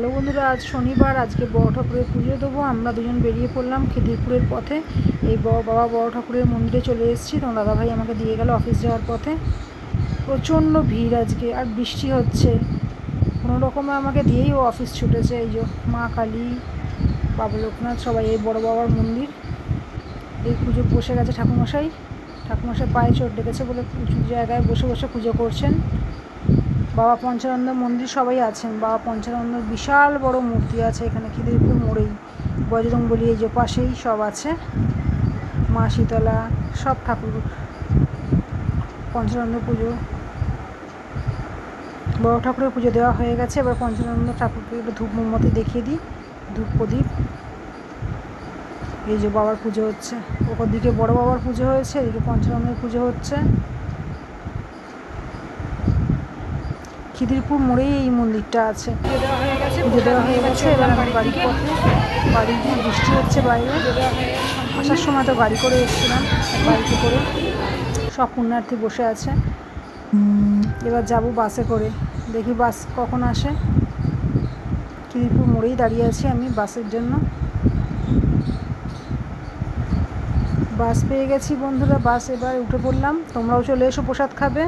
Hello বন্ধুরা, আজ শনিবার, আজকে বড় ঠাকুরের পুজো দেবো। আমরা দুজন বেরিয়ে পড়লাম খিদিরপুরের পথে। এই বাবা বড় ঠাকুরের মন্দিরে চলে এসেছি। তোমার দাদাভাই আমাকে দিয়ে গেল অফিস যাওয়ার পথে। প্রচণ্ড ভিড় আজকে, আর বৃষ্টি হচ্ছে। কোনো রকমে আমাকে দিয়েই ও অফিস ছুটেছে। এই যে মা কালী, বাবা লোকনাথ সবাই, এই বড় বাবার মন্দির। এই পুজো বসে গেছে ঠাকুমশাই ঠাকুমশাই পায়ে চোট ডেকেছে বলে উঁচু জায়গায় বসে বসে পুজো করছেন। বাবা পঞ্চানন্দ মন্দির সবাই আছেন। বাবা পঞ্চানন্দর বিশাল বড় মূর্তি আছে, এখানে খিদিরপুর মোড়েই। বজরং বলি এই যে পাশেই সব আছে। মা শীতলা, সব ঠাকুর। পঞ্চানন্দ পুজো। বড় ঠাকুরের পুজো দেওয়া হয়ে গেছে। এবার পঞ্চানন্দ ঠাকুরকে একটু ধূপ মোমবাতি দেখিয়ে দিই। ধূপ প্রদীপ। এই যে বাবার পুজো হচ্ছে। ওপর দিকে বড় বাবার পুজো হয়েছে এদিকে পঞ্চানন্দের পুজো হচ্ছে। খিদিরপুর মোড়েই এই মন্দিরটা আছে। হয়ে গেছে, এবার বাড়ি গিয়ে বৃষ্টি হচ্ছে বাইরে। আসার সময় তো গাড়ি করে এসেছিলাম বাইকে করে। সব পুণ্যার্থী বসে আছে। এবার যাব বাসে করে। দেখি বাস কখন আসে। খিদিরপুর মোড়েই দাঁড়িয়ে আছি আমি বাসের জন্য। বাস পেয়ে গেছি বন্ধুরা, বাস এবার উঠে পড়লাম। তোমরাও চলে এসো, প্রসাদ খাবে।